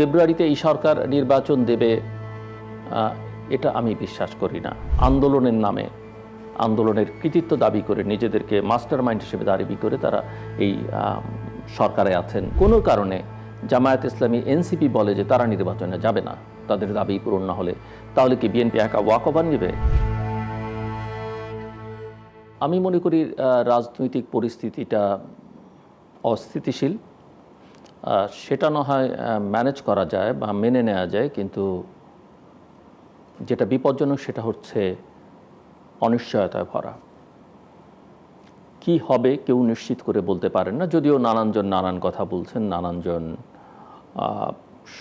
ফেব্রুয়ারিতে এই সরকার নির্বাচন দেবে এটা আমি বিশ্বাস করি না। আন্দোলনের নামে, আন্দোলনের কৃতিত্ব দাবি করে নিজেদেরকে মাস্টার মাইন্ড হিসেবে দাবি করে তারা এই সরকারে আছেন। কোনো কারণে জামায়াত ইসলামী, এনসিপি বলে যে তারা নির্বাচনে যাবে না, তাদের দাবি পূরণ না হলে, তাহলে কি বিএনপি একা ওয়াকওভার নেবে? আমি মনে করি রাজনৈতিক পরিস্থিতিটা অস্থিতিশীল। সেটা না হয় ম্যানেজ করা যায় বা মেনে নেওয়া যায়, কিন্তু যেটা বিপজ্জনক সেটা হচ্ছে অনিশ্চয়তায় ভরা। কি হবে কেউ নিশ্চিত করে বলতে পারেন না, যদিও নানানজন নানান কথা বলছেন, নানানজন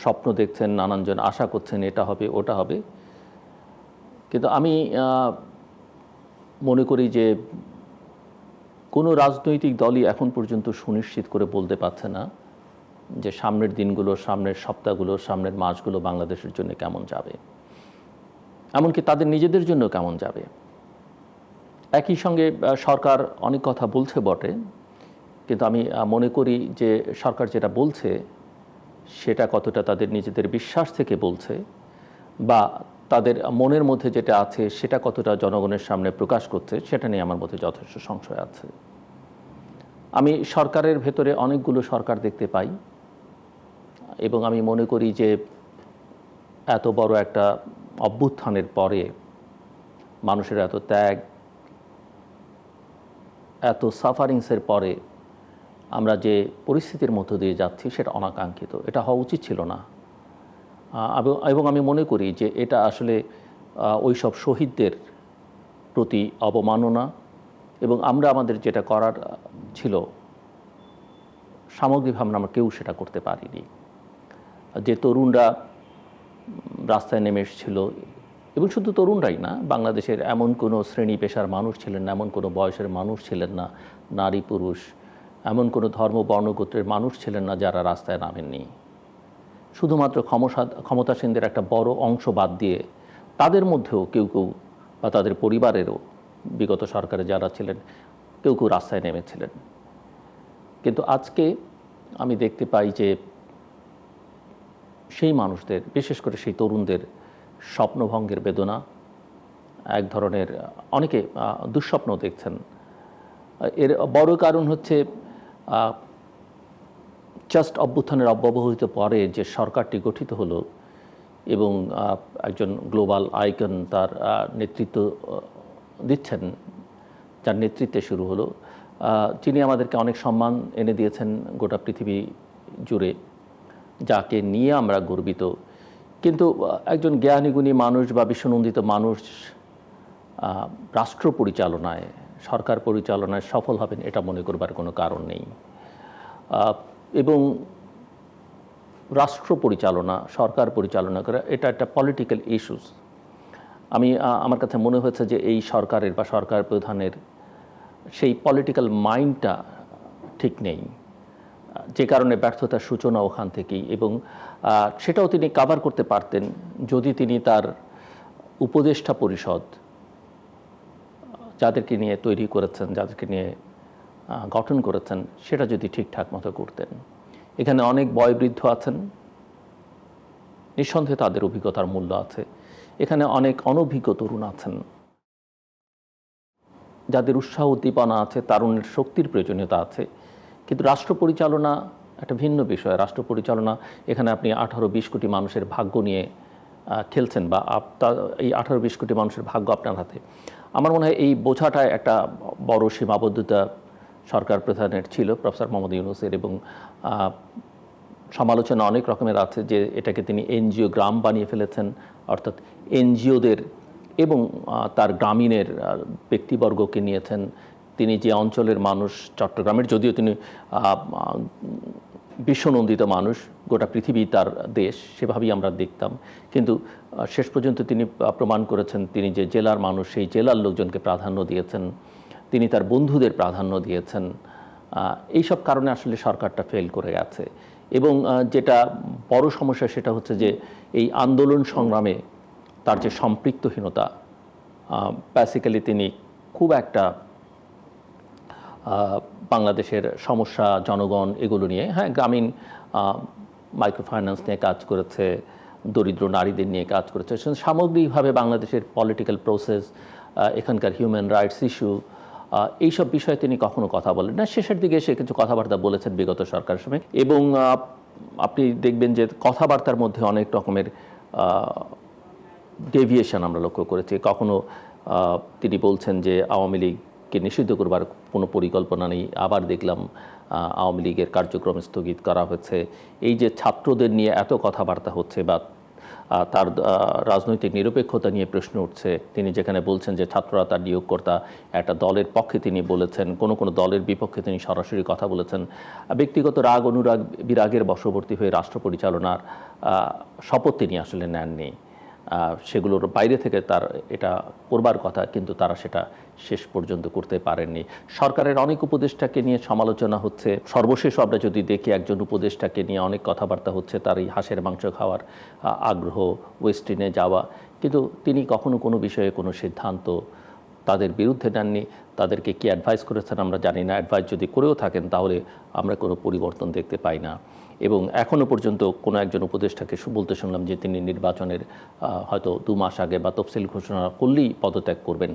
স্বপ্ন দেখছেন, নানানজন আশা করছেন এটা হবে, ওটা হবে। কিন্তু আমি মনে করি যে কোনো রাজনৈতিক দলই এখন পর্যন্ত সুনিশ্চিত করে বলতে পারছে না। যে সামনের দিনগুলো, সামনের সপ্তাহগুলো, সামনের মাসগুলো বাংলাদেশের জন্য কেমন যাবে? এমনকি তাদের নিজেদের জন্য কেমন যাবে? একই সঙ্গে সরকার অনেক কথা বলছে বটে, কিন্তু আমি মনে করি যে সরকার যেটা বলছে, সেটা কতটা তাদের নিজেদের বিশ্বাস থেকে বলছে, বা তাদের মনের মধ্যে যেটা আছে, সেটা কতটা জনগণের সামনে প্রকাশ করছে, সেটা নিয়ে আমার মধ্যে যথেষ্ট সংশয় আছে। আমি সরকারের ভেতরে অনেকগুলো সরকার দেখতে পাই এবং আমি মনে করি যে এত বড় একটা অভ্যুত্থানের পরে মানুষের এত ত্যাগ, এত সাফারিংসের পরে আমরা যে পরিস্থিতির মধ্য দিয়ে যাচ্ছি সেটা অনাকাঙ্ক্ষিত। এটা হওয়া উচিত ছিল না। এবং- আমি মনে করি যে এটা আসলে ওই সব শহীদদের প্রতি অবমাননা এবং আমরা আমাদের যেটা করার ছিল, সামগ্রিকভাবে আমরা কেউ সেটা করতে পারিনি। যে তরুণরা রাস্তায় নেমে এসেছিল, এবং শুধু তরুণরাই না, বাংলাদেশের এমন কোনো শ্রেণি পেশার মানুষ ছিলেন না, এমন কোনো বয়সের মানুষ ছিলেন না, নারী, পুরুষ, এমন কোনো ধর্ম বর্ণগোত্রের মানুষ ছিলেন না যারা রাস্তায় নামেননি। শুধুমাত্র ক্ষমতাসীনদের একটা বড় অংশ বাদ দিয়ে তাদের মধ্যেও কেউ কেউ বা তাদের পরিবারেরও বিগত সরকারে যারা ছিলেন, কেউ কেউ রাস্তায় নেমেছিলেন। কিন্তু আজকে আমি দেখতে পাই যে সেই মানুষদের, বিশেষ করে সেই তরুণদের স্বপ্নভঙ্গের বেদনা, এক ধরনের, অনেকে দুঃস্বপ্ন দেখছেন। এর বড় কারণ হচ্ছে জাস্ট অভ্যুত্থানের অব্যবহিত পরে যে সরকারটি গঠিত হলো এবং একজন গ্লোবাল আইকন তার নেতৃত্ব দিচ্ছেন, যার নেতৃত্বে শুরু হলো। যিনি আমাদেরকে অনেক সম্মান এনে দিয়েছেন গোটা পৃথিবী জুড়ে। যাকে নিয়ে আমরা গর্বিত। কিন্তু একজন জ্ঞানীগুণী মানুষ বা বিশ্বনন্দিত মানুষ রাষ্ট্র পরিচালনায়, সরকার পরিচালনায় সফল হবেন এটা মনে করবার কোনো কারণ নেই। এবং রাষ্ট্র পরিচালনা, সরকার পরিচালনা করা, এটা একটা পলিটিক্যাল ইস্যুস আমি আমার কাছে মনে হয়েছে যে এই সরকারের বা সরকার প্রধানের সেই পলিটিক্যাল মাইন্ডটা ঠিক নেই। যে কারণে ব্যর্থতার সূচনা ওখান থেকেই এবং সেটাও তিনি কাভার করতে পারতেন যদি তিনি তার উপদেষ্টা পরিষদ, যাদেরকে নিয়ে তৈরি করেছেন, যাদেরকে নিয়ে গঠন করেছেন, সেটা যদি ঠিকঠাক মতো করতেন। এখানে অনেক বয়োবৃদ্ধ আছেন। নিঃসন্দেহে তাদের অভিজ্ঞতার মূল্য আছে। এখানে অনেক অনভিজ্ঞ তরুণ আছেন। যাদের উৎসাহ উদ্দীপনা আছে তারুণের শক্তির প্রয়োজনীয়তা আছে। কিন্তু রাষ্ট্র পরিচালনা একটা ভিন্ন বিষয়। রাষ্ট্র পরিচালনা, এখানে আপনি আঠারো বিশ কোটি মানুষের ভাগ্য নিয়ে খেলছেন বা আপ- তা- এই আঠারো বিশ কোটি মানুষের ভাগ্য আপনার হাতে। আমার মনে হয় এই বোঝাটায় একটা বড় সীমাবদ্ধতা সরকার প্রধানের ছিল, প্রফেসর মোহাম্মদ ইউনুসের এবং সমালোচনা অনেক রকমের আছে যে এটাকে তিনি এনজিও গ্রাম বানিয়ে ফেলেছেন, অর্থাৎ এনজিওদের এবং তার গ্রামীণের ব্যক্তিবর্গকে নিয়েছেন। তিনি যে অঞ্চলের মানুষ চট্টগ্রামের, যদিও তিনি বিশ্বনন্দিত মানুষ, গোটা পৃথিবী তার দেশ, সেভাবেই আমরা দেখতাম। কিন্তু শেষ পর্যন্ত তিনি প্রমাণ করেছেন তিনি যে জেলার মানুষ, সেই জেলার লোকজনকে প্রাধান্য দিয়েছেন, তিনি তার বন্ধুদের প্রাধান্য দিয়েছেন এইসব কারণে আসলে সরকারটা ফেল করে গেছে। এবং যেটা বড় সমস্যা সেটা হচ্ছে যে এই আন্দোলন সংগ্রামে তার যে সম্পৃক্তহীনতা বেসিক্যালি তিনি খুব একটা বাংলাদেশের সমস্যা জনগণ এগুলো নিয়ে হ্যাঁ গ্রামীণ আহ, মাইক্রো ফাইন্যান্স নিয়ে কাজ করেছে দরিদ্র নারীদের নিয়ে কাজ করেছে। সামগ্রিকভাবে বাংলাদেশের পলিটিক্যাল প্রসেস এখানকার হিউম্যান রাইটস ইস্যু এইসব বিষয়ে তিনি কখনো কথা বলেন না। শেষের দিকে এসে কিছু কথাবার্তা বলেছেন বিগত সরকারের সময় এবং আপনি দেখবেন যে কথাবার্তার মধ্যে অনেক রকমের ডেভিয়েশন আমরা লক্ষ্য করেছি। কখনো তিনি বলছেন যে আওয়ামী লীগকে নিষিদ্ধ করবার কোনো পরিকল্পনা নেই। আবার দেখলাম আওয়ামী লীগের কার্যক্রম স্থগিত করা হয়েছে। এই যে ছাত্রদের নিয়ে এত কথাবার্তা হচ্ছে বা তার রাজনৈতিক নিরপেক্ষতা নিয়ে প্রশ্ন উঠছে, তিনি যেখানে বলছেন যে ছাত্ররা তার নিয়োগকর্তা, একটা দলের পক্ষে তিনি বলেছেন, কোনো কোনো দলের বিপক্ষে তিনি সরাসরি কথা বলেছেন। ব্যক্তিগত রাগ, অনুরাগ, বিরাগের বশবর্তী হয়ে রাষ্ট্র পরিচালনার শপথ তিনি আসলে নেননি। সেগুলোর বাইরে থেকে তার এটা করবার কথা, কিন্তু তারা সেটা শেষ পর্যন্ত করতে পারেননি। সরকারের অনেক উপদেষ্টাকে নিয়ে সমালোচনা হচ্ছে। সর্বশেষ আমরা যদি দেখি, একজন উপদেষ্টাকে নিয়ে অনেক কথাবার্তা হচ্ছে তার এই হাঁসের মাংস খাওয়ার আগ্রহ ওয়েস্টিনে যাওয়া। কিন্তু তিনি কখনো কোনো বিষয়ে কোনো সিদ্ধান্ত তাদের বিরুদ্ধে নেননি। তাদেরকে কি অ্যাডভাইস করেছেন আমরা জানি না। অ্যাডভাইস যদি করেও থাকেন, তাহলে আমরা কোনো পরিবর্তন দেখতে পাই না। এবং এখনও পর্যন্ত কোনো একজন উপদেষ্টাকে বলতে শুনলাম যে তিনি নির্বাচনের হয়তো দু মাস আগে বা তফসিল ঘোষণা করলেই পদত্যাগ করবেন।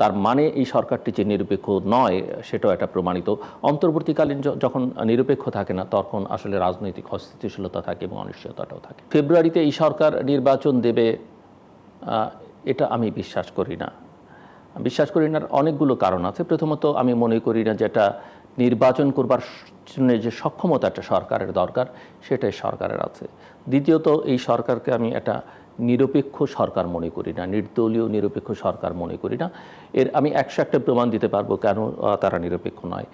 তার মানে এই সরকারটি যে নিরপেক্ষ নয়, সেটাও একটা প্রমাণিত। অন্তর্বর্তীকালীন যখন নিরপেক্ষ থাকে না, তখন আসলে রাজনৈতিক অস্থিতিশীলতা থাকে এবং অনিশ্চয়তাটাও থাকে। ফেব্রুয়ারিতে এই সরকার নির্বাচন দেবে এটা আমি বিশ্বাস করি না। বিশ্বাস করি না, অনেকগুলো কারণ আছে। প্রথমত আমি মনে করি না যেটা নির্বাচন করবার জন্য যে সক্ষমতা একটা সরকারের দরকার, সেটাই সরকারের আছে। দ্বিতীয়ত, এই সরকারকে আমি একটা নিরপেক্ষ সরকার মনে করি না, নির্দলীয় নিরপেক্ষ সরকার মনে করি না। এর আমি একশো একটা প্রমাণ দিতে পারব কেন তারা নিরপেক্ষ নয়।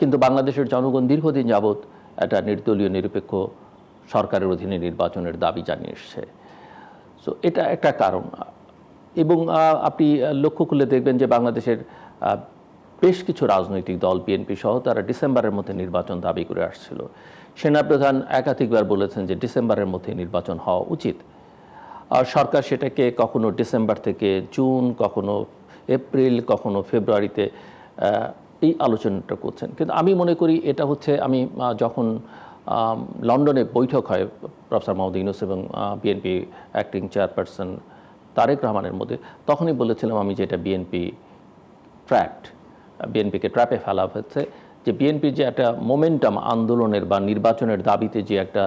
কিন্তু বাংলাদেশের জনগণ দীর্ঘদিন যাবৎ একটা নির্দলীয় নিরপেক্ষ সরকারের অধীনে নির্বাচনের দাবি জানিয়ে এসছে। সো এটা একটা কারণ। এবং আপনি লক্ষ্য করলে দেখবেন যে বাংলাদেশের বেশ কিছু রাজনৈতিক দল বিএনপি সহ তারা ডিসেম্বরের মধ্যে নির্বাচন দাবি করে আসছিল। সেনাপ্রধান একাধিকবার বলেছেন যে ডিসেম্বরের মধ্যে নির্বাচন হওয়া উচিত। আর সরকার সেটাকে কখনো ডিসেম্বর থেকে জুন, কখনো এপ্রিল, কখনো ফেব্রুয়ারিতে এই আলোচনাটা করছেন। কিন্তু আমি মনে করি এটা হচ্ছে আমি যখন লন্ডনে বৈঠক হয় প্রফেসর মাহমুদ ইউনুস এবং বিএনপি অ্যাক্টিং চেয়ারপারসন তারেক রহমানের মধ্যে, তখনই বলেছিলাম আমি যেটা বিএনপি ট্র্যাপড বিএনপিকে ট্র্যাপে ফেলা হচ্ছে যে বিএনপি যে একটা মোমেন্টাম আন্দোলনের বা নির্বাচনের দাবিতে যে একটা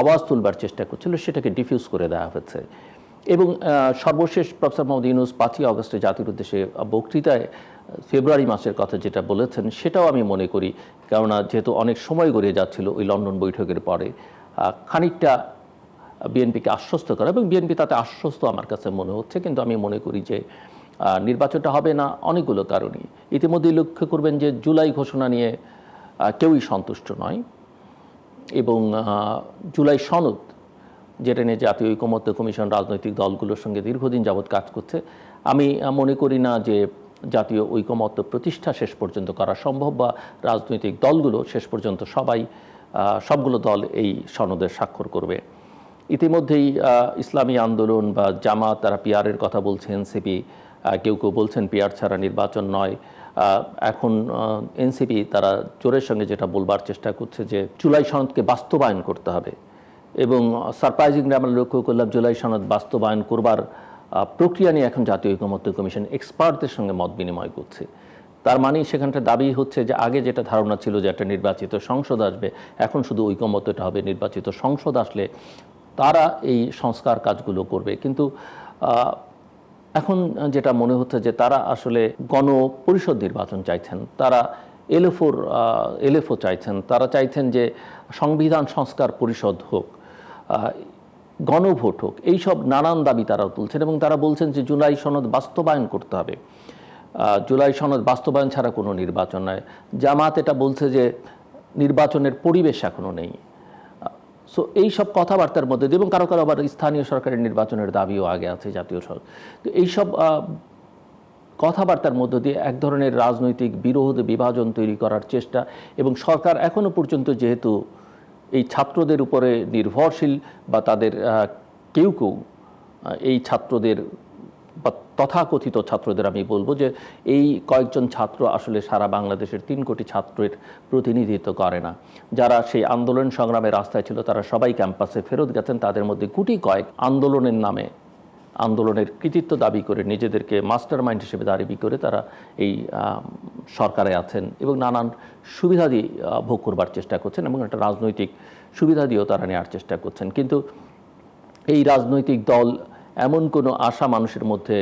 আওয়াজ তুলবার চেষ্টা করছিল সেটাকে ডিফিউজ করে দেওয়া হয়েছে এবং সর্বশেষ প্রফেসর মোহাম্মদ ইউনুস পাঁচই আগস্টে জাতির উদ্দেশ্যে বক্তৃতায় ফেব্রুয়ারি মাসের কথা যেটা বলেছেন সেটাও আমি মনে করি। কেননা যেহেতু অনেক সময় গড়িয়ে যাচ্ছিল ওই লন্ডন বৈঠকের পরে খানিকটা বিএনপিকে আশ্বস্ত করা এবং বিএনপি তাতে আশ্বস্ত আমার কাছে মনে হচ্ছে। কিন্তু আমি মনে করি যে নির্বাচনটা হবে না অনেকগুলো কারণই। ইতিমধ্যেই লক্ষ্য করবেন যে জুলাই ঘোষণা নিয়ে কেউই সন্তুষ্ট নয় এবং জুলাই সনদ যেটা নিয়ে জাতীয় ঐকমত্য কমিশন রাজনৈতিক দলগুলোর সঙ্গে দীর্ঘদিন যাবৎ কাজ করছে, আমি মনে করি না যে জাতীয় ঐকমত্য প্রতিষ্ঠা শেষ পর্যন্ত করা সম্ভব বা রাজনৈতিক দলগুলো শেষ পর্যন্ত সবাই সবগুলো দল এই সনদের স্বাক্ষর করবে। ইতিমধ্যেই ইসলামী আন্দোলন বা জামাত তারা পিয়ারের কথা বলছে এনসিপি কেউ কেউ বলছেন পিয়ার ছাড়া নির্বাচন নয়। এখন এনসিপি তারা জোরের সঙ্গে যেটা বলবার চেষ্টা করছে যে জুলাই সনদকে বাস্তবায়ন করতে হবে। এবং সারপ্রাইজিংলি আমরা লক্ষ্য করলাম জুলাই সনদ বাস্তবায়ন করবার প্রক্রিয়া নিয়ে এখন জাতীয় ঐকমত্য কমিশন এক্সপার্টদের সঙ্গে মত বিনিময় করছে। তার মানে সেখানটা দাবি হচ্ছে যে আগে যেটা ধারণা ছিল যে একটা নির্বাচিত সংসদ আসবে, এখন শুধু ঐকমত্যটা হবে, নির্বাচিত সংসদ আসলে তারা এই সংস্কার কাজগুলো করবে। কিন্তু এখন যেটা মনে হচ্ছে যে তারা আসলে গণপরিষদ নির্বাচন চাইছেন, তারা এলএফওর এলএফও চাইছেন, তারা চাইছেন যে সংবিধান সংস্কার পরিষদ হোক গণভোট হোক, এইসব নানান দাবি তারা তুলছেন এবং তারা বলছেন যে জুলাই সনদ বাস্তবায়ন করতে হবে। জুলাই সনদ বাস্তবায়ন ছাড়া কোনো নির্বাচন নয়। জামাত এটা বলছে যে নির্বাচনের পরিবেশ এখনও নেই। সো এই সব কথাবার্তার মধ্যে দিয়ে এবং কারও কারও আবার স্থানীয় সরকারের নির্বাচনের দাবিও আগে আছে জাতীয় সরকার তো এইসব কথাবার্তার মধ্য দিয়ে এক ধরনের রাজনৈতিক বিরোধ, বিভাজন তৈরি করার চেষ্টা এবং সরকার এখনও পর্যন্ত যেহেতু এই ছাত্রদের উপরে নির্ভরশীল বা তাদের কেউ কেউ এই ছাত্রদের বা তথাকথিত ছাত্রদের আমি বলব যে এই কয়েকজন ছাত্র আসলে সারা বাংলাদেশের তিন কোটি ছাত্রের প্রতিনিধিত্ব করে না। যারা সেই আন্দোলন সংগ্রামে রাস্তায় ছিল, তারা সবাই ক্যাম্পাসে ফেরত গেছেন। তাদের মধ্যে গুটি কয়েক আন্দোলনের নামে, আন্দোলনের কৃতিত্ব দাবি করে নিজেদেরকে মাস্টার মাইন্ড হিসেবে দাবি করে তারা এই সরকারে আছেন এবং নানান সুবিধাদি ভোগ করবার চেষ্টা করছেন এবং একটা রাজনৈতিক সুবিধা দিয়েও তারা নেওয়ার চেষ্টা করছেন। কিন্তু এই রাজনৈতিক দল এমন কোনো আশা মানুষের মধ্যে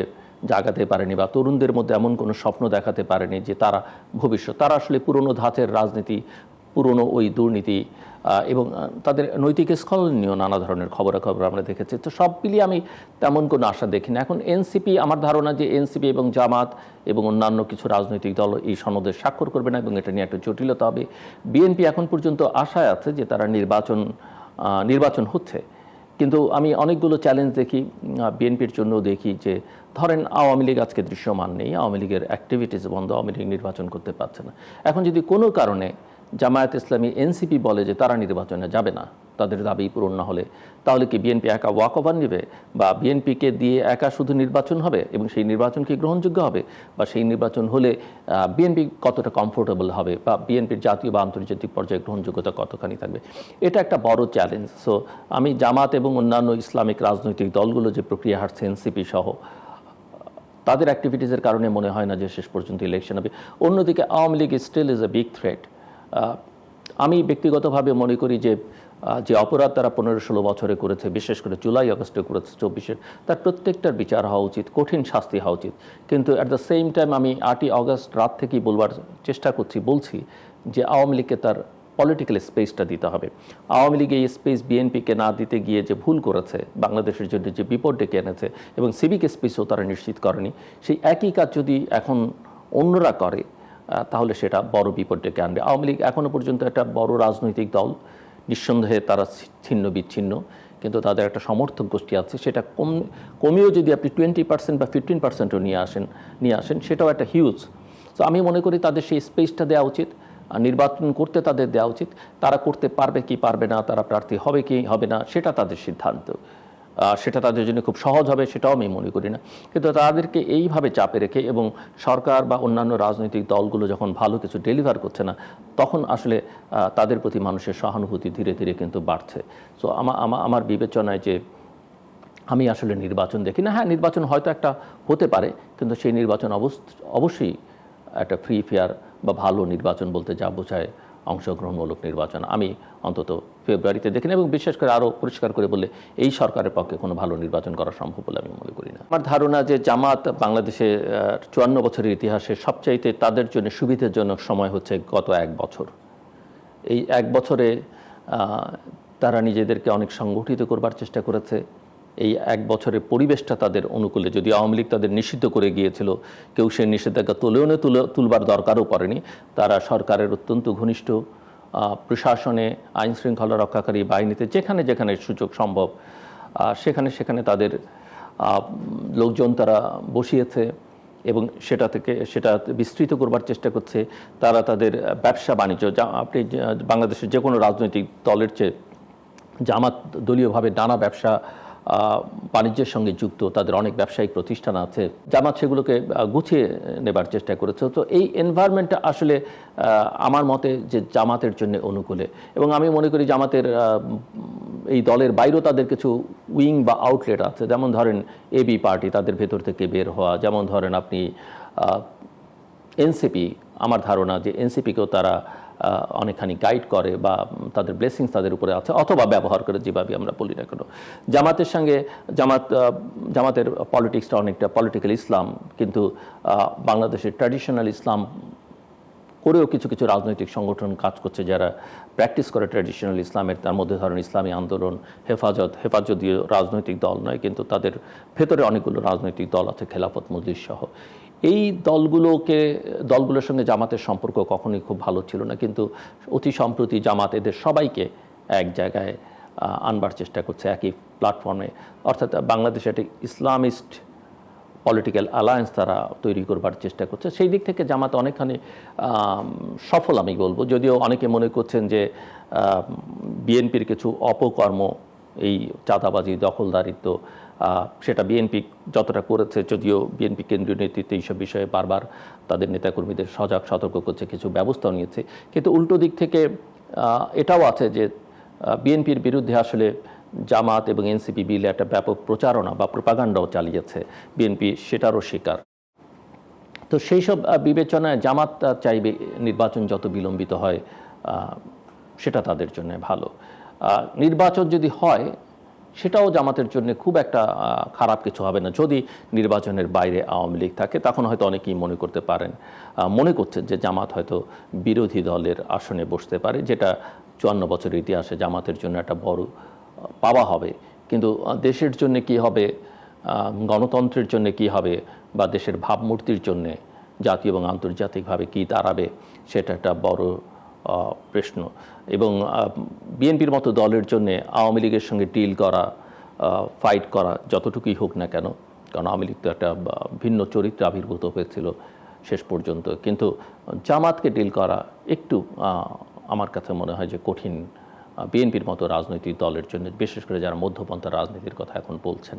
জাগাতে পারেনি বা তরুণদের মধ্যে এমন কোনো স্বপ্ন দেখাতে পারেনি যে তারা ভবিষ্যৎ, তারা আসলে পুরনো ধাঁচের রাজনীতি, পুরনো ওই দুর্নীতি এবং তাদের নৈতিক স্খলনীয় নানা ধরনের খবরাখবর আমরা দেখেছি। তো সব মিলিয়ে আমি তেমন কোনো আশা দেখি না এখন এনসিপি, আমার ধারণা যে এনসিপি এবং জামাত এবং অন্যান্য কিছু রাজনৈতিক দল এই সনদে স্বাক্ষর করবে না এবং এটা নিয়ে একটা জটিলতা হবে। বিএনপি এখন পর্যন্ত আশায় আছে যে তারা নির্বাচন নির্বাচন হচ্ছে। কিন্তু আমি অনেকগুলো চ্যালেঞ্জ দেখি বিএনপির জন্য দেখি যে, ধরেন আওয়ামী লীগ আজকে দৃশ্যমান নেই, আওয়ামী লীগের অ্যাক্টিভিটিস বন্ধ, আওয়ামী লীগ নির্বাচন করতে পারছে না। এখন যদি কোনো কারণে জামায়াত ইসলামী এনসিপি বলে যে তারা নির্বাচনে যাবে না তাদের দাবি পূরণ না হলে। তাহলে কি বিএনপি একা ওয়াক ওভার নেবে বা বিএনপিকে দিয়ে একা শুধু নির্বাচন হবে এবং সেই নির্বাচন কি গ্রহণযোগ্য হবে? বা সেই নির্বাচন হলে বিএনপি কতটা কমফোর্টেবল হবে বা বিএনপির জাতীয় বা আন্তর্জাতিক পর্যায়ে গ্রহণযোগ্যতা কতখানি থাকবে? এটা একটা বড় চ্যালেঞ্জ সো আমি জামাত এবং অন্যান্য ইসলামিক রাজনৈতিক দলগুলো যে প্রক্রিয়া হারছে এনসিপি সহ, তাদের অ্যাক্টিভিটিসের কারণে মনে হয় না যে শেষ পর্যন্ত ইলেকশন হবে। অন্যদিকে Awami League still is a big threat আমি ব্যক্তিগতভাবে মনে করি যে যে অপরাধ তারা পনেরো ষোলো বছরে করেছে, বিশেষ করে জুলাই আগস্টে করেছে চব্বিশের তার প্রত্যেকটার বিচার হওয়া উচিত, কঠিন শাস্তি হওয়া উচিত। কিন্তু অ্যাট দ্য সেম টাইম আমি আটই আগস্ট রাত থেকেই বলবার চেষ্টা করছি, বলছি যে আওয়ামী লীগকে তার পলিটিক্যাল স্পেসটা দিতে হবে। আওয়ামী লীগ এই স্পেস বিএনপিকে না দিতে গিয়ে যে ভুল করেছে, বাংলাদেশের জন্য যে বিপদ ডেকে এনেছে এবং সিভিক স্পেসও তারা নিশ্চিত করেনি, সেই একই কাজ যদি এখন অন্যরা করে তাহলে সেটা বড় বিপদ ডেকে আনবে। আওয়ামী লীগ এখনও পর্যন্ত একটা বড় রাজনৈতিক দল নিঃসন্দেহে তারা ছিন্ন বিচ্ছিন্ন, কিন্তু তাদের একটা সমর্থক গোষ্ঠী আছে, সেটা কম, কমেও যদি আপনি টোয়েন্টি পার্সেন্ট বা ফিফটিন পার্সেন্টও নিয়ে আসেন নিয়ে আসেন, সেটাও একটা হিউজ তো আমি মনে করি তাদের সেই স্পেসটা দেওয়া উচিত নির্বাচন করতে তাদের দেওয়া উচিত, তারা করতে পারবে কি পারবে না, তারা প্রার্থী হবে কি হবে না, সেটা তাদের সিদ্ধান্ত। সেটা তাদের জন্য খুব সহজ হবে, সেটাও আমি মনে করি না। কিন্তু তাদেরকে এইভাবে চাপে রেখে এবং সরকার বা অন্যান্য রাজনৈতিক দলগুলো যখন ভালো কিছু ডেলিভার করছে না, তখন আসলে তাদের প্রতি মানুষের সহানুভূতি ধীরে ধীরে কিন্তু বাড়ছে। সো আমার আমার বিবেচনায় যে আমি আসলে নির্বাচন দেখি না হ্যাঁ নির্বাচন হয়তো একটা হতে পারে, কিন্তু সেই নির্বাচন অবশ্যই একটা ফ্রি ফেয়ার বা ভালো নির্বাচন বলতে যা বোঝায় অংশগ্রহণমূলক নির্বাচন। আমি অন্তত ফেব্রুয়ারিতে দেখি না এবং বিশেষ করে আরও পরিষ্কার করে বললে এই সরকারের পক্ষে কোনো ভালো নির্বাচন করা সম্ভব বলে আমি মনে করি না। আমার ধারণা যে জামাত বাংলাদেশে চুয়ান্ন বছরের ইতিহাসে সবচাইতে তাদের জন্য সুবিধাজনক সময় হচ্ছে গত এক বছর। এই এক বছরে তারা নিজেদেরকে অনেক সংগঠিত করবার চেষ্টা করেছে। এই এক বছরের পরিবেশটা তাদের অনুকূলে। যদি আওয়ামী লীগ তাদের নিষিদ্ধ করে গিয়েছিল, কেউ সে নিষেধাজ্ঞা তুলেও না তুলে, তুলবার দরকারও পড়েনি। তারা সরকারের অত্যন্ত ঘনিষ্ঠ প্রশাসনে আইন শৃঙ্খলা রক্ষাকারী বাহিনীতে যেখানে যেখানে সুযোগ সম্ভব সেখানে সেখানে তাদের লোকজন তারা বসিয়েছে এবং সেটা থেকে, সেটা বিস্তৃত করবার চেষ্টা করছে। তারা তাদের ব্যবসা বাণিজ্য, যা আপনি বাংলাদেশের যে কোনো রাজনৈতিক দলের চেয়ে জামাত দলীয়ভাবে নানা ব্যবসা বাণিজ্যের সঙ্গে যুক্ত, তাদের অনেক ব্যবসায়িক প্রতিষ্ঠান আছে, জামাত সেগুলোকে গুছিয়ে নেবার চেষ্টা করেছে। তো এই এনভায়রনমেন্টটা আসলে আমার মতে যে জামাতের জন্য অনুকূলে। এবং আমি মনে করি জামাতের এই দলের বাইরেও তাদের কিছু উইং বা আউটলেট আছে। যেমন ধরেন এবি পার্টি তাদের ভেতর থেকে বের হওয়া। যেমন ধরেন আপনি এনসিপি আমার ধারণা যে এনসিপিকেও তারা অনেকখানি গাইড করে বা তাদের ব্লেসিংস তাদের উপরে আছে অথবা ব্যবহার করে যেভাবে আমরা বলি না কেন। জামাতের সঙ্গে জামাত জামাতের পলিটিক্সটা অনেকটা পলিটিক্যাল ইসলাম, কিন্তু বাংলাদেশের ট্র্যাডিশনাল ইসলাম করেও কিছু কিছু রাজনৈতিক সংগঠন কাজ করছে যারা প্র্যাকটিস করে ট্র্যাডিশনাল ইসলামের, তার মধ্যে ধরেন ইসলামী আন্দোলন, হেফাজত, হেফাজতীয় রাজনৈতিক দল নয়, কিন্তু তাদের ভেতরে অনেকগুলো রাজনৈতিক দল আছে, খেলাফত, মজলিস সহ। এই দলগুলোকে, দলগুলোর সঙ্গে জামাতের সম্পর্ক কখনোই খুব ভালো ছিল না। কিন্তু অতি সম্প্রতি জামাত এদের সবাইকে এক জায়গায় আনবার চেষ্টা করছে একই প্ল্যাটফর্মে অর্থাৎ বাংলাদেশে একটি ইসলামিস্ট পলিটিক্যাল অ্যালায়েন্স তারা তৈরি করবার চেষ্টা করছে। সেই দিক থেকে জামাত অনেকখানি সফল আমি বলব। যদিও অনেকে মনে করছেন যে বিএনপির কিছু অপকর্ম, এই চাঁদাবাজি, দখলদারিত্ব সেটা বিএনপি যতটা করেছে, যদিও বিএনপি কেন্দ্রীয় নেতৃত্বে এইসব বিষয়ে বারবার তাদের নেতাকর্মীদের সজাগ, সতর্ক করছে, কিছু ব্যবস্থাও নিয়েছে। কিন্তু উল্টো দিক থেকে এটাও আছে যে বিএনপির বিরুদ্ধে আসলে জামাত এবং এনসিপি বিলে একটা ব্যাপক প্রচারণা বা প্রপাগান্ডাও চালিয়েছে। বিএনপি সেটারও শিকার। তো সেই সব বিবেচনায় জামাত চাইবে নির্বাচন যত বিলম্বিত হয় সেটা তাদের জন্য ভালো। নির্বাচন যদি হয় সেটাও জামাতের জন্য খুব একটা খারাপ কিছু হবে না। যদি নির্বাচনের বাইরে আওয়ামী লীগ থাকে, তখন হয়তো অনেকেই মনে করতে পারেন মনে করছেন যে জামাত হয়তো বিরোধী দলের আসনে বসতে পারে, যেটা চুয়ান্ন বছরের ইতিহাসে জামাতের জন্য একটা বড় পাওয়া হবে। কিন্তু দেশের জন্য কি হবে গণতন্ত্রের জন্য কি হবে, বা দেশের ভাবমূর্তির জন্যে জাতীয় এবং আন্তর্জাতিকভাবে কি দাঁড়াবে, সেটা একটা বড় প্রশ্ন। এবং বিএনপির মতো দলের জন্য আওয়ামী লীগের সঙ্গে ডিল করা ফাইট করা যতটুকুই হোক না কেন, কারণ আওয়ামী লীগ তো একটা ভিন্ন চরিত্রে আবির্ভূত হয়েছিল শেষ পর্যন্ত। কিন্তু জামাতকে ডিল করা একটু আমার কাছে মনে হয় যে কঠিন বিএনপির মতো রাজনৈতিক দলের জন্য, বিশেষ করে যারা মধ্যপন্থা রাজনীতির কথা এখন বলছেন।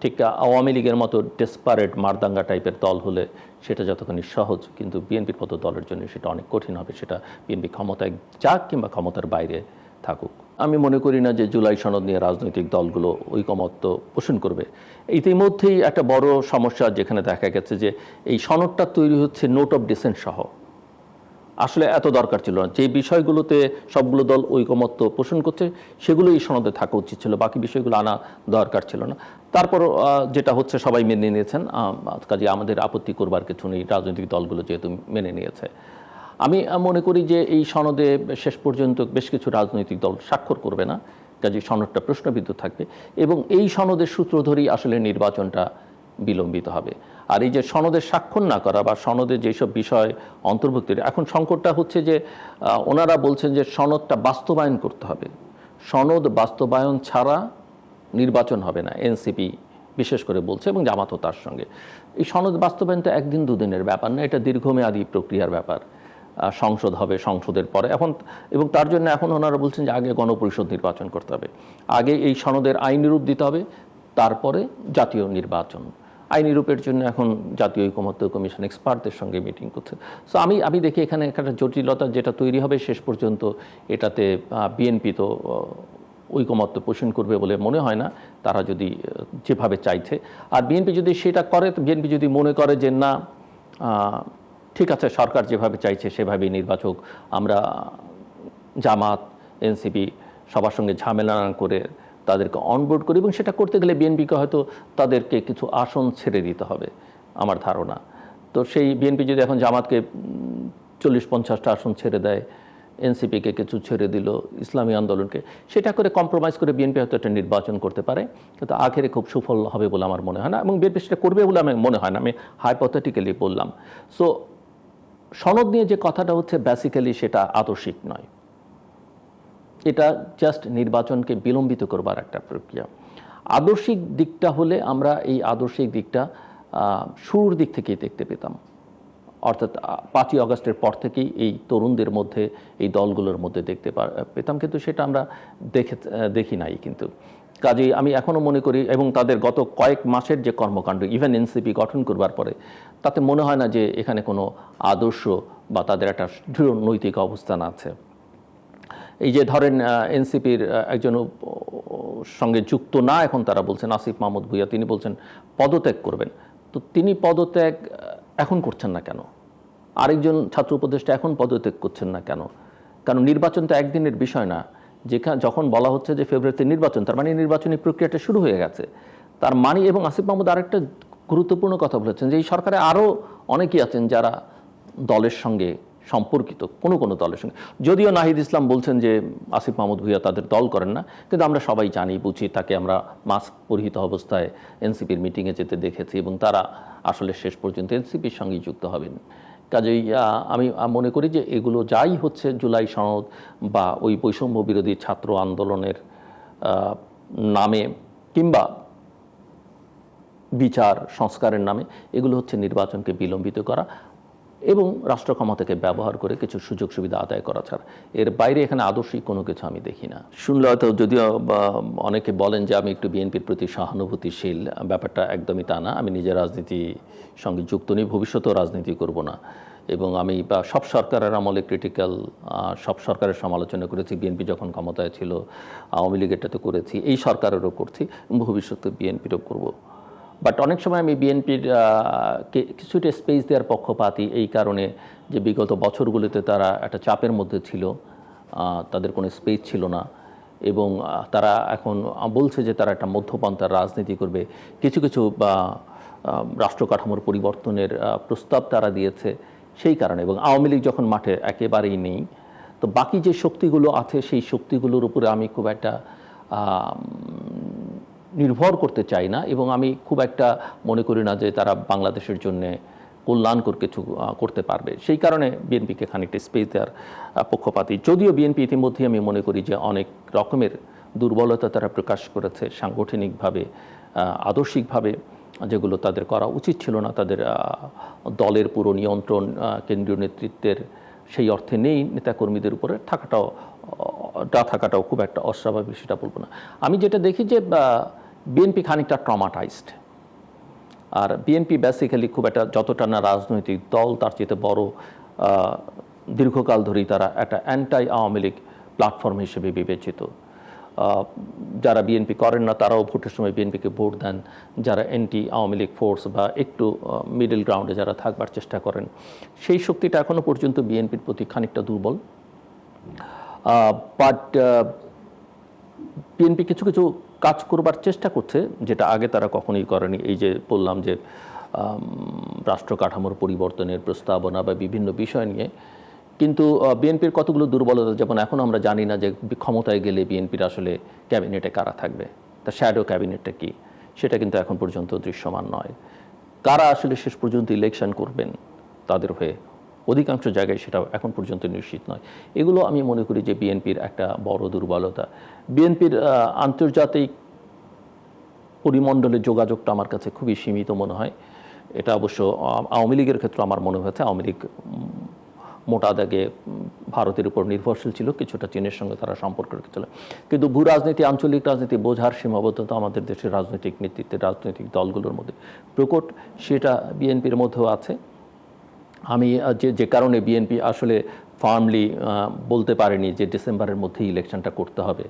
ঠিক আওয়ামী লীগের মতো ডেসপারেট মারদাঙ্গা টাইপের দল হলে সেটা যতখানি সহজ, কিন্তু বিএনপির মতো দলের জন্য সেটা অনেক কঠিন হবে। সেটা বিএনপি ক্ষমতায় যাক কিংবা ক্ষমতার বাইরে থাকুক। আমি মনে করি না যে জুলাই সনদ নিয়ে রাজনৈতিক দলগুলো ঐকমত্য পোষণ করবে। ইতিমধ্যেই একটা বড় সমস্যা যেখানে দেখা গেছে যে এই সনদটা তৈরি হচ্ছে নোট অফ ডিসেন্ট সহ। আসলে এত দরকার ছিল না। যে বিষয়গুলোতে সবগুলো দল ঐকমত্য পোষণ করছে, সেগুলো এই সনদে থাকা উচিত ছিল। বাকি বিষয়গুলো আনা দরকার ছিল না। তারপর যেটা হচ্ছে সবাই মেনে নিয়েছেন কাজে আমাদের আপত্তি করবার কিছু নেই, রাজনৈতিক দলগুলো যেহেতু মেনে নিয়েছে। আমি মনে করি যে এই সনদে শেষ পর্যন্ত বেশ কিছু রাজনৈতিক দল স্বাক্ষর করবে না, কাজে সনদটা প্রশ্নবিদ্ধ থাকবে এবং এই সনদের সূত্র ধরেই আসলে নির্বাচনটা বিলম্বিত হবে। আর এই যে সনদের স্বাক্ষর না করা বা সনদে যেসব বিষয় অন্তর্ভুক্ত এখন সংকটটা হচ্ছে যে ওনারা বলছেন যে সনদটা বাস্তবায়ন করতে হবে। সনদ বাস্তবায়ন ছাড়া নির্বাচন হবে না, এনসিপি বিশেষ করে বলছে এবং জামাতও তার সঙ্গে। এই সনদ বাস্তবায়ন তো একদিন দুদিনের ব্যাপার না, এটা দীর্ঘমেয়াদী প্রক্রিয়ার ব্যাপার। সংসদ হবে সংসদের পরে। এখন এবং তার জন্য এখন ওনারা বলছেন যে আগে গণপরিষদ নির্বাচন করতে হবে। আগে এই সনদের আইনি রূপ দিতে হবে, তারপরে জাতীয় নির্বাচন। আইনি রূপের জন্য এখন জাতীয় ঐকমত্য কমিশন এক্সপার্টদের সঙ্গে মিটিং করছে। সো আমি আমি দেখি এখানে একটা জটিলতা যেটা তৈরি হবে শেষ পর্যন্ত এটাতে বিএনপি তো ঐকমত্য পোষণ করবে বলে মনে হয় না। তারা যদি যেভাবে চাইছে। আর বিএনপি যদি সেটা করে বিএনপি যদি মনে করে যে না ঠিক আছে, সরকার যেভাবে চাইছে, সেভাবেই নির্বাচক আমরা জামাত, এনসিপি সবার সঙ্গে ঝামেলা করে তাদেরকে অনবোর্ড করি এবং সেটা করতে গেলে বিএনপিকে হয়তো তাদেরকে কিছু আসন ছেড়ে দিতে হবে, আমার ধারণা। তো সেই বিএনপি যদি এখন জামাতকে চল্লিশ পঞ্চাশটা আসন ছেড়ে দেয় এনসিপিকে কিছু ছেড়ে দিল, ইসলামী আন্দোলনকে। সেটা করে কম্প্রোমাইজ করে বিএনপি হয়তো একটা নির্বাচন করতে পারে, কিন্তু আখেরে খুব সুফল হবে বলে আমার মনে হয় না এবং বিএনপি সেটা করবে বলে আমার মনে হয় না, আমি হাইপোথেটিক্যালি বললাম। সো সনদ নিয়ে যে কথাটা হচ্ছে বেসিক্যালি সেটা আদর্শিক নয়। এটা জাস্ট নির্বাচনকে বিলম্বিত করবার একটা প্রক্রিয়া। আদর্শিক দিকটা হলে আমরা এই আদর্শিক দিকটা শুরুর দিক থেকেই দেখতে পেতাম। অর্থাৎ পাঁচই আগস্টের পর থেকেই এই তরুণদের মধ্যে, এই দলগুলোর মধ্যে দেখতে পেতাম। কিন্তু সেটা আমরা দেখে দেখি নাই কিন্তু। কাজেই আমি এখনও মনে করি এবং তাদের গত কয়েক মাসের যে কর্মকাণ্ড ইভেন এনসিপি গঠন করবার পরে, তাতে মনে হয় না যে এখানে কোনো আদর্শ বা তাদের একটা দৃঢ় নৈতিক অবস্থান আছে। এই যে ধরেন এনসিপির একজন সঙ্গে যুক্ত না এখন তারা বলছেন, আসিফ মাহমুদ ভুইয়া, তিনি বলছেন, পদত্যাগ করবেন। তো তিনি পদত্যাগ এখন করছেন না কেন? আরেকজন ছাত্র উপদেষ্টা এখন পদত্যাগ করছেন না কেন? কারণ নির্বাচন তো একদিনের বিষয় না। যেখানে যখন বলা হচ্ছে যে ফেব্রুয়ারিতে নির্বাচন, তার মানে নির্বাচনী প্রক্রিয়াটা শুরু হয়ে গেছে। তার মানে এবং আসিফ মাহমুদ আরেকটা গুরুত্বপূর্ণ কথা বলেছেন যে এই সরকারে আরও অনেকেই আছেন যারা দলের সঙ্গে সম্পর্কিত, কোনো কোনো দলের সঙ্গে। যদিও নাহিদ ইসলাম বলছেন যে আসিফ মাহমুদ ভুইয়া তাদের দল করেন না, কিন্তু আমরা সবাই জানি, বুঝি, তাকে আমরা মাস্ক পরিহিত অবস্থায় এনসিপির মিটিংয়ে যেতে দেখেছি এবং তারা আসলে শেষ পর্যন্ত এনসিপির সঙ্গেই যুক্ত হবেন। কাজেই আমি মনে করি যে এগুলো যাই হচ্ছে জুলাই সনদ বা ওই বৈষম্য বিরোধী ছাত্র আন্দোলনের নামে কিংবা বিচার সংস্কারের নামে এগুলো হচ্ছে নির্বাচনকে বিলম্বিত করা। এবং রাষ্ট্র ক্ষমতাকে ব্যবহার করে কিছু সুযোগ সুবিধা আদায় করা ছাড়া। এর বাইরে এখানে আদর্শিক কোনো কিছু আমি দেখি না। শুনলে হয়তো যদিও অনেকে বলেন যে আমি একটু বিএনপির প্রতি সহানুভূতিশীল, ব্যাপারটা একদমই তা না। আমি নিজের রাজনীতি সঙ্গে যুক্ত নেই, ভবিষ্যতেও রাজনীতি করব না। এবং আমি বা সব সরকারের আমলে ক্রিটিক্যাল সব সরকারের সমালোচনা করেছি। বিএনপি যখন ক্ষমতায় ছিল, আওয়ামী লীগ এটাতে করেছি, এই সরকারেরও করছি, ভবিষ্যতে বিএনপিরও করব। বাট অনেক সময় আমি বিএনপির কিছুটা স্পেস দেওয়ার পক্ষপাতী এই কারণে যে বিগত বছরগুলিতে তারা একটা চাপের মধ্যে ছিল তাদের কোনো স্পেস ছিল না। এবং তারা এখন বলছে যে তারা একটা মধ্যপন্থার রাজনীতি করবে। কিছু কিছু রাষ্ট্র কাঠামোর পরিবর্তনের প্রস্তাব তারা দিয়েছে সেই কারণে। এবং আওয়ামী লীগ যখন মাঠে একেবারেই নেই, তো বাকি যে শক্তিগুলো আছে সেই শক্তিগুলোর উপরে আমি খুব একটা নির্ভর করতে চাই না এবং আমি খুব একটা মনে করি না যে তারা বাংলাদেশের জন্যে কল্যাণকর কিছু করতে পারবে। সেই কারণে বিএনপিকে খানিকটা স্পেস দেওয়ার পক্ষপাতী। যদিও বিএনপি ইতিমধ্যেই আমি মনে করি যে অনেক রকমের দুর্বলতা তারা প্রকাশ করেছে সাংগঠনিকভাবে আদর্শিকভাবে, যেগুলো তাদের করা উচিত ছিল না। তাদের দলের পুরো নিয়ন্ত্রণ কেন্দ্রীয় নেতৃত্বের সেই অর্থে নেই। নেতাকর্মীদের উপরে থাকাটাও না থাকাটাও খুব একটা অস্বাভাবিক, সেটা বলব না। আমি যেটা দেখি যে বিএনপি খানিকটা ট্রমাটাইজড আর বিএনপি বেসিক্যালি খুব একটা যতটা না রাজনৈতিক দল, তার চেয়ে বড় দীর্ঘকাল ধরেই তারা একটা অ্যান্টাই আওয়ামী লীগ প্ল্যাটফর্ম হিসেবে বিবেচিত। যারা বিএনপি করেন না, তারাও ভোটের সময় বিএনপিকে ভোট দেন। যারা অ্যান্টি আওয়ামী লীগ ফোর্স বা একটু মিডল গ্রাউন্ডে যারা থাকবার চেষ্টা করেন, সেই শক্তিটা এখনও পর্যন্ত বিএনপির প্রতি খানিকটা দুর্বল। বাট বিএনপি কিছু কিছু কাজ করবার চেষ্টা করছে, যেটা আগে তারা কখনোই করেনি। এই যে বললাম যে রাষ্ট্র কাঠামোর পরিবর্তনের প্রস্তাবনা বা বিভিন্ন বিষয় নিয়ে। কিন্তু বিএনপির কতগুলো দুর্বলতা, যেমন এখন আমরা জানি না যে ক্ষমতায় গেলে বিএনপির আসলে ক্যাবিনেটে কারা থাকবে, তা শ্যাডো ক্যাবিনেটটা কি, সেটা কিন্তু এখন পর্যন্ত দৃশ্যমান নয়। কারা আসলে শেষ পর্যন্ত ইলেকশন করবেন, তাদের হয়ে অধিকাংশ জায়গায় সেটা এখন পর্যন্ত নিশ্চিত নয়। এগুলো আমি মনে করি যে বিএনপির একটা বড় দুর্বলতা। বিএনপির আন্তর্জাতিক পরিমণ্ডলের যোগাযোগটা আমার কাছে খুবই সীমিত মনে হয়। এটা অবশ্য আওয়ামী লীগের ক্ষেত্রে আমার মনে হয়েছে। আওয়ামী লীগ মোটা দাগে ভারতের উপর নির্ভরশীল ছিল, কিছুটা চীনের সঙ্গে তারা সম্পর্ক রেখেছিল। কিন্তু ভূ রাজনীতি, আঞ্চলিক রাজনীতি বোঝার সীমাবদ্ধতা আমাদের দেশের রাজনৈতিক নেতৃত্বের রাজনৈতিক দলগুলোর মধ্যে। প্রকট সেটা বিএনপির মধ্যেও আছে। আমি যে যে কারণে বিএনপি আসলে ফার্মলি বলতে পারেনি যে ডিসেম্বরের মধ্যেই ইলেকশনটা করতে হবে।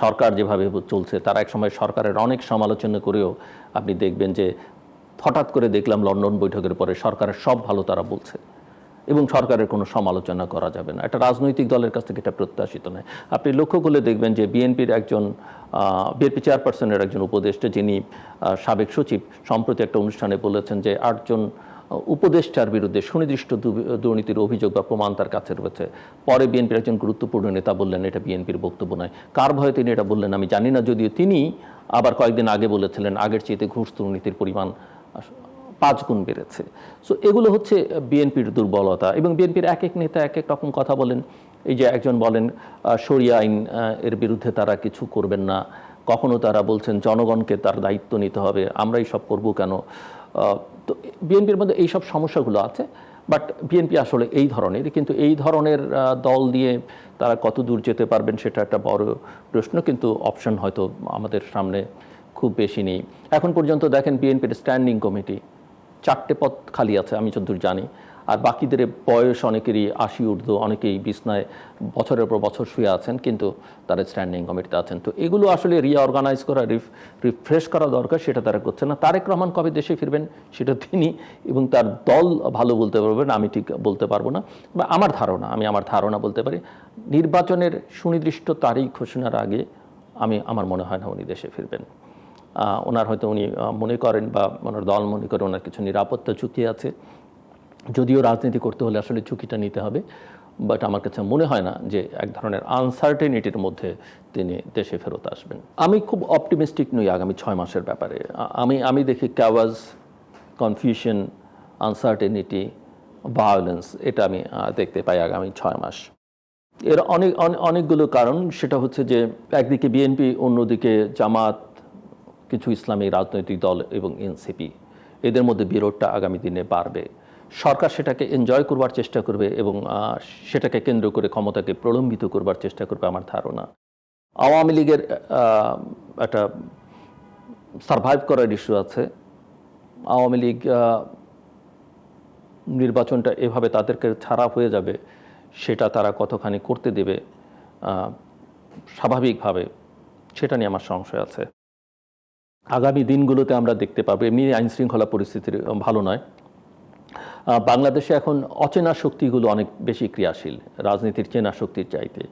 সরকার যেভাবে চলছে, তারা একসময় সরকারের অনেক সমালোচনা করেও আপনি দেখবেন যে হঠাৎ করে দেখলাম লন্ডন বৈঠকের পরে সরকারের সব ভালো তারা বলছে। এবং সরকারের কোনো সমালোচনা করা যাবে না। একটা রাজনৈতিক দলের কাছ থেকে এটা প্রত্যাশিত নয়। আপনি লক্ষ্য করলে দেখবেন যে বিএনপির একজন বিএনপি চেয়ারপারসনের একজন উপদেষ্টা যিনি সাবেক সচিব, সম্প্রতি একটা অনুষ্ঠানে বলেছেন যে আটজন উপদেষ্টার বিরুদ্ধে সুনির্দিষ্ট দুর্নীতির অভিযোগ বা প্রমাণ তার কাছে রয়েছে। পরে বিএনপির একজন গুরুত্বপূর্ণ নেতা বললেন, এটা বিএনপির বক্তব্য নয়। কার ভয়ে তিনি এটা বললেন আমি জানি না। যদিও তিনি আবার কয়েকদিন আগে বলেছিলেন, আগের চেয়েতে ঘুষ দুর্নীতির পরিমাণ পাঁচ গুণ বেড়েছে। সো এগুলো হচ্ছে বিএনপির দুর্বলতা এবং বিএনপির এক এক নেতা এক এক রকম কথা বলেন। এই যে একজন বলেন শরিয়া আইন এর বিরুদ্ধে তারা কিছু করবেন না। কখনো তারা বলছেন, জনগণকে তার দায়িত্ব নিতে হবে। আমরাই সব করব কেন? তো বিএনপির মধ্যে এই সব সমস্যাগুলো আছে বাট বিএনপি আসলে এই ধরনের, কিন্তু এই ধরনের দল দিয়ে তারা কত দূর যেতে পারবেন সেটা একটা বড় প্রশ্ন, কিন্তু অপশন হয়তো আমাদের সামনে খুব বেশি নেই। এখন পর্যন্ত দেখেন বিএনপির স্ট্যান্ডিং কমিটি চারটে পদ খালি আছে, আমি যতদূর জানি। আর বাকিদের বয়স অনেকেরই আশি ঊর্ধ্ব, অনেকেই বিছনায় বছরের পর বছর শুয়ে আছেন, কিন্তু তারা স্ট্যান্ডিং কমিটিতে আছেন। তো এগুলো আসলে রিঅর্গানাইজ করা রিফ্রেশ করা দরকার, সেটা তারা করছে না। তারেক রহমান কবে দেশে ফিরবেন, সেটা তিনি এবং তার দল ভালো বলতে পারবেন, আমি ঠিক বলতে পারব না। বা আমার ধারণা, আমি আমার ধারণা বলতে পারি, নির্বাচনের সুনির্দিষ্ট তারিখ ঘোষণার আগে আমি, আমার মনে হয় না উনি দেশে ফিরবেন। ওনার হয়তো উনি মনে করেন বা ওনার দল মনে করে ওনার কিছু নিরাপত্তা ঝুঁকি আছে। যদিও রাজনীতি করতে হলে আসলে ঝুঁকিটা নিতে হবে বাট আমার কাছে মনে হয় না যে এক ধরনের আনসার্টেনিটির মধ্যে তিনি দেশে ফেরত আসবেন। আমি খুব অপটিমিস্টিক নই আগামী ছয় মাসের ব্যাপারে। আমি আমি দেখি ক্যাওয়াজ কনফিউশন আনসার্টেনিটি ভায়োলেন্স এটা আমি দেখতে পাই আগামী ছয় মাস। এর অনেক অনেকগুলো কারণ, সেটা হচ্ছে যে একদিকে বিএনপি অন্যদিকে জামাত, কিছু ইসলামী রাজনৈতিক দল এবং এনসিপি এদের মধ্যে বিরোধটা আগামী দিনে বাড়বে। সরকার সেটাকে এনজয় করবার চেষ্টা করবে এবং সেটাকে কেন্দ্র করে ক্ষমতাকে প্রলম্বিত করবার চেষ্টা করবে আমার ধারণা। আওয়ামী লীগের একটা সারভাইভ করার ইস্যু আছে। আওয়ামী লীগ নির্বাচনটা এভাবে তাদেরকে ছাড়া হয়ে যাবে, সেটা তারা কতখানি করতে দেবে স্বাভাবিকভাবে সেটা নিয়ে আমার সংশয় আছে। আগামী দিনগুলোতে আমরা দেখতে পাবো, এমনি আইনশৃঙ্খলা পরিস্থিতির, ভালো নয়। বাংলাদেশে এখন অচেনা শক্তিগুলো অনেক বেশি ক্রিয়াশীল, রাজনীতির চেনা শক্তির চাইতে।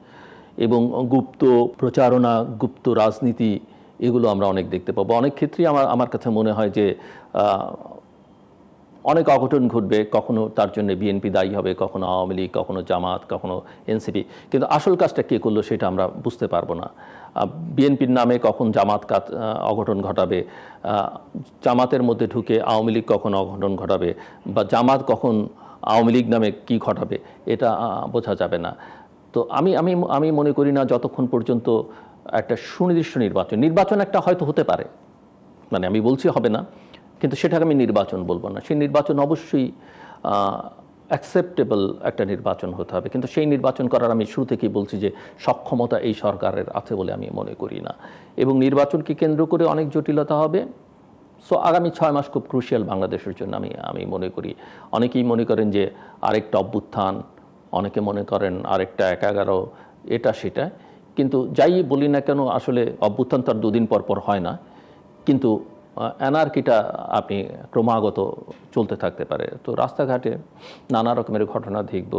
এবং গুপ্ত প্রচারণা, গুপ্ত রাজনীতি, এগুলো আমরা অনেক দেখতে পাবো। অনেক ক্ষেত্রেই আমার আমার কাছে মনে হয় যে অনেক অঘটন ঘটবে, কখনো তার জন্য বিএনপি দায়ী হবে, কখনো আওয়ামী লীগ, কখনো জামাত, কখনো এনসিপি। কিন্তু আসল কাজটা কে করল সেটা আমরা বুঝতে পারব না। বিএনপির নামে কখন জামাত অঘটন ঘটাবে জামাতের মধ্যে ঢুকে আওয়ামী লীগ কখন অঘটন ঘটাবে বা জামাত কখন আওয়ামী লীগ নামে কি ঘটাবে, এটা বোঝা যাবে না। তো আমি আমি আমি মনে করি না যতক্ষণ পর্যন্ত একটা সুনির্দিষ্ট নির্বাচন নির্বাচন একটা হয়তো হতে পারে মানে আমি বলছি হবে না, কিন্তু সেটাকে আমি নির্বাচন বলব না। সেই নির্বাচন অবশ্যই অ্যাকসেপ্টেবল একটা নির্বাচন হতে হবে। কিন্তু সেই নির্বাচন করার আমি শুরু থেকেই বলছি যে সক্ষমতা এই সরকারের আছে বলে আমি মনে করি না। এবং নির্বাচনকে কেন্দ্র করে অনেক জটিলতা হবে? সো আগামী ছয় মাস খুব ক্রুশিয়াল বাংলাদেশের জন্য আমি আমি মনে করি। অনেকেই মনে করেন যে আরেকটা অভ্যুত্থান, অনেকে মনে করেন আরেকটা এক এগারো এটা সেটা। কিন্তু যাই বলি না কেন, আসলে অভ্যুত্থান তো আর দুদিন পর পর হয় না। কিন্তু অ্যানার্কিটা আপনি ক্রমাগত চলতে থাকতে পারে। তো রাস্তাঘাটে নানা রকমের ঘটনা দেখব,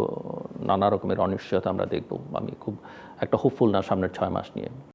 নানা রকমের অনিশ্চয়তা আমরা দেখব। আমি খুব একটা হোপফুল না সামনের ছয় মাস নিয়ে।